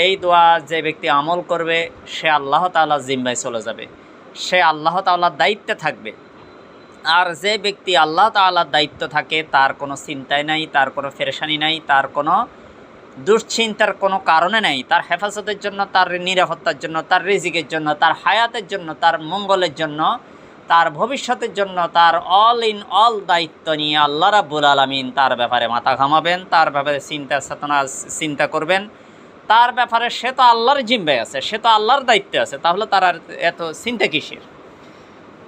এই দোয়া যে ব্যক্তি আমল করবে, সে আল্লাহ তাআলা জিম্মায় চলে যাবে। সে আল্লাহ তাআলার দায়িত্বে থাকবে। আর যে ব্যক্তি আল্লাহ তাআলার দায়িত্ব থাকে, তার কোনো চিন্তাই নাই, তার কোনো ফেরেশানি নাই, তার কোনো দুশ্চিন্তার কোনো কারণে নাই। তার হেফাজতের জন্য, তার নিরাপত্তার জন্য, তার রিজিকের জন্য, তার হায়াতের জন্য, তার মঙ্গলের জন্য, তার ভবিষ্যতের জন্য, তার অল ইন অল দায়িত্ব নিয়ে আল্লাহ রাব্বুল আলমিন তার ব্যাপারে মাথা ঘামাবেন, তার ব্যাপারে চিন্তা চেতনা চিন্তা করবেন। তার ব্যাপারে সে তো আল্লাহর জিম্বায় আছে, সে তো আল্লাহর দায়িত্বে আছে, তাহলে তার আর এত চিন্তা কিসের?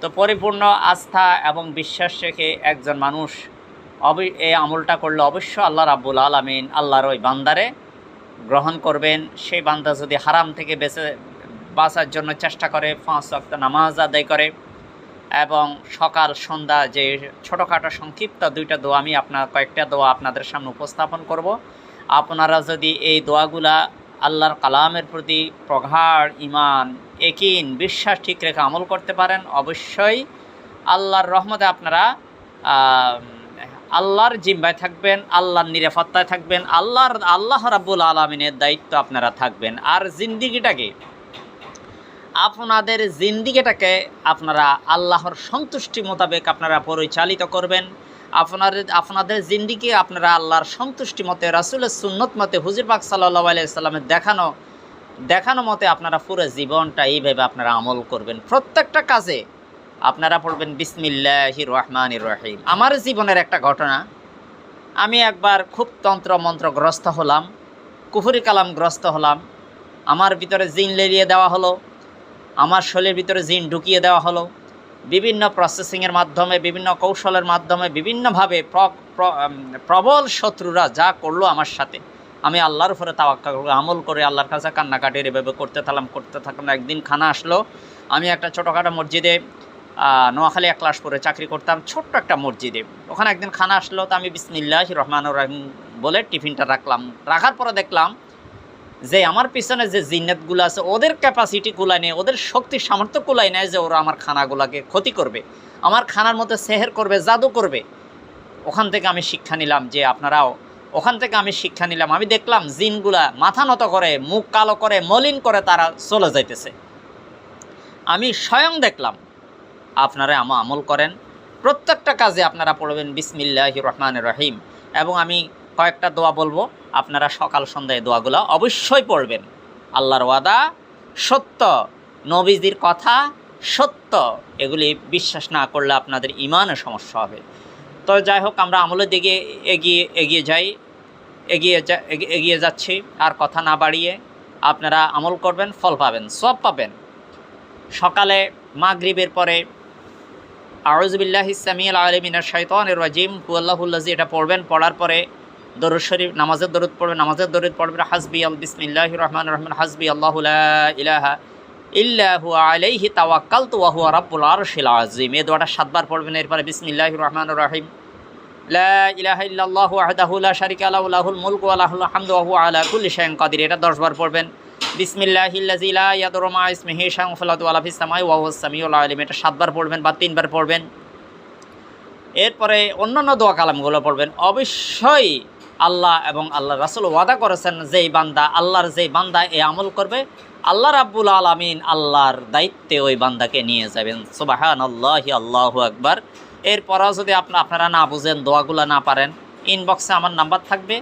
তো পরিপূর্ণ আস্থা এবং বিশ্বাস রেখে একজন মানুষ অবি, এই আমলটা করলে অবশ্য আল্লাহ রাব্বুল আলমিন আল্লাহর ওই বান্দারে গ্রহণ করবেন। সেই বান্দা যদি হারাম থেকে বেঁচে, বাঁচার জন্য চেষ্টা করে, পাঁচ ওয়াক্ত নামাজ আদায় করে এবং সকাল, সন্ধ্যা যে ছোটোখাটো সংক্ষিপ্ত দুইটা দোয়া, আমি আপনার কয়েকটা দোয়া আপনাদের সামনে উপস্থাপন করব। আপনারা যদি এই দোয়াগুলা আল্লাহর কালামের প্রতি প্রগাঢ় ইমান একিন বিশ্বাস ঠিক রেখে আমল করতে পারেন, অবশ্যই আল্লাহর রহমতে আপনারা আল্লাহর জিম্বায় থাকবেন, আল্লাহর নিরাপত্তায় থাকবেন, আল্লাহর, আল্লাহ রাব্বুল আলমিনের দায়িত্ব আপনারা থাকবেন। আর জিন্দিগিটাকে, আপনাদের জিন্দিগিটাকে আপনারা আল্লাহর সন্তুষ্টি মোতাবেক আপনারা পরিচালিত করবেন। আপনাদের আপনাদের জিন্দিগি আপনারা আল্লাহর সন্তুষ্টি মতে, রাসুলের সুন্নত মতে, হুজির পাক সাল্লাহ আলাইসাল্লামের দেখানো দেখানো মতে আপনারা পুরো জীবনটা এইভাবে আপনারা আমল করবেন। প্রত্যেকটা কাজে আপনারা পড়বেন, বিসমিল্লাহ রহমান রহিম। আমার জীবনের একটা ঘটনা, আমি একবার খুব তন্ত্র মন্ত্রগ্রস্ত হলাম, কুফুরি কালামগ্রস্ত হলাম। আমার ভিতরে জিন লেলিয়ে দেওয়া হলো, আমার শরীরের ভিতরে জিন ঢুকিয়ে দেওয়া হলো। বিভিন্ন প্রসেসিংয়ের মাধ্যমে, বিভিন্ন কৌশলের মাধ্যমে, বিভিন্নভাবে প্র- প্র- প্রবল শত্রুরা যা করল আমার সাথে। আমি আল্লাহর উপরে তাওয়াক্কা করে আমল করে আল্লাহর কাছে কান্নাকাটির এভাবে করতে থাকলাম করতে থাকলাম। একদিন খানা আসলো, আমি একটা ছোটোখাটো মসজিদে নোয়াখালী এক ক্লাস পরে চাকরি করতাম, ছোট্ট একটা মসজিদে। ওখানে একদিন খানা আসলো, তো আমি বিসমিল্লাহ রহমান রহিম বলে টিফিনটা রাখলাম। রাখার পরে দেখলাম যে আমার পিছনে যে জিন্নাতগুলো আছে, ওদের ক্যাপাসিটি কুলাই নেই, ওদের শক্তির সামর্থ্য কুলাই নেয় যে ওরা আমার খানাগুলোকে ক্ষতি করবে। আমার খানার মধ্যে সেহের করবে, জাদু করবে। ওখান থেকে আমি শিক্ষা নিলাম যে আপনারাও ওখান থেকে আমি শিক্ষা নিলাম। আমি দেখলাম জিনগুলা মাথা নত করে, মুখ কালো করে, মলিন করে তারা চলে যাইতেছে। আমি স্বয়ং দেখলাম, আপনারা আমা আমল করেন। প্রত্যেকটা কাজে আপনারা পড়বেন বিসমিল্লাহ রহমান রহিম। এবং আমি কয়েকটা দোয়া বলব। আপনারা সকাল সন্ধ্যায় দোয়াগুলো অবশ্যই পড়বেন। আল্লাহর ওয়াদা, সত্য, নবীজির কথা, সত্য, এগুলি বিশ্বাস না করলে আপনাদের ইমানের সমস্যা হবে। তো যাই হোক, আমরা আমলের দিকে এগিয়ে এগিয়ে যাই, এগিয়ে যা, এগিয়ে- যাচ্ছি। আর কথা না বাড়িয়ে আপনারা আমল করবেন, ফল পাবেন সব পাবেন। সকালে মাগরিবের পরে আউজবিল্লাহ ইসলামিয়াল আলমিনার শৈতানের রাজিম হুয়াল্লাহুল্লাজি এটা পড়বেন। পড়ার পরে দরুদ শরীফ, নামাজের দরুদ পড়বেন নামাজের দরুদ পড়বেন হাসবি আল বিসমিল্লাহ রহমান রহমান হাসবি আল্লাহ ইলাহা ইল্লাহু আলাইহি তাওয়াক্কালতু ওয়া হুয়া রাব্বুল আরশিল আযীম। এই দোয়াটা সাতবার পড়বেন, এরপরে বিসমিল্লাহির রহমানির রহিম। লা ইলাহা ইল্লাল্লাহু ওয়াহদাহু লা শারিকা লাহু, লাহুল মুলকু ওয়া লাহুল হামদু ওয়া হুয়া আলা কুল্লি শাইইন কাদির। এটা 10 বার পড়বেন। বিসমিল্লাহিল্লাযী লা ইয়াদুরু মা ইসমিহি শাইউন ফিল আরদি ওয়া ফিস সামাই ওয়া হুয়াস সামিউল আলিম। এটা সাতবার পড়বেন বা তিনবার পড়বেন। এরপরে অন্যান্য দোয়া কালামগুলো পড়বেন। অবশ্যই আল্লাহ এবং আল্লাহ রাসুল ওয়াদা করেছেন, যেই বান্দা আল্লাহর যেই বান্দা এই আমল করবে, আল্লাহ রাব্বুল আলামিন আল্লাহর দায়িত্বে ওই বান্দাকে নিয়ে যাবেন। সুবাহান আল্লাহি আল্লাহু আকবার। এরপরেও যদি আপনা, আপনারা না বুঝেন, দোয়াগুলো না পারেন ইনবক্সে আমার নাম্বার থাকবে।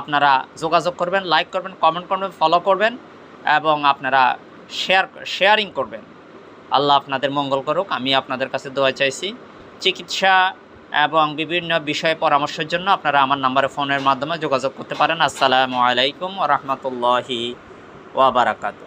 আপনারা যোগাযোগ করবেন লাইক করবেন কমেন্ট করবেন ফলো করবেন এবং আপনারা শেয়ার শেয়ারিং করবেন। আল্লাহ আপনাদের মঙ্গল করুক, আমি আপনাদের কাছে দোয়া চাইছি। চিকিৎসা এবং বিভিন্ন বিষয়ে পরামর্শের জন্য আপনারা আমার নাম্বারে ফোনের মাধ্যমে যোগাযোগ করতে পারেন। আসসালামু আলাইকুম রহমতুল্লাহি ওয়াবারাকাতু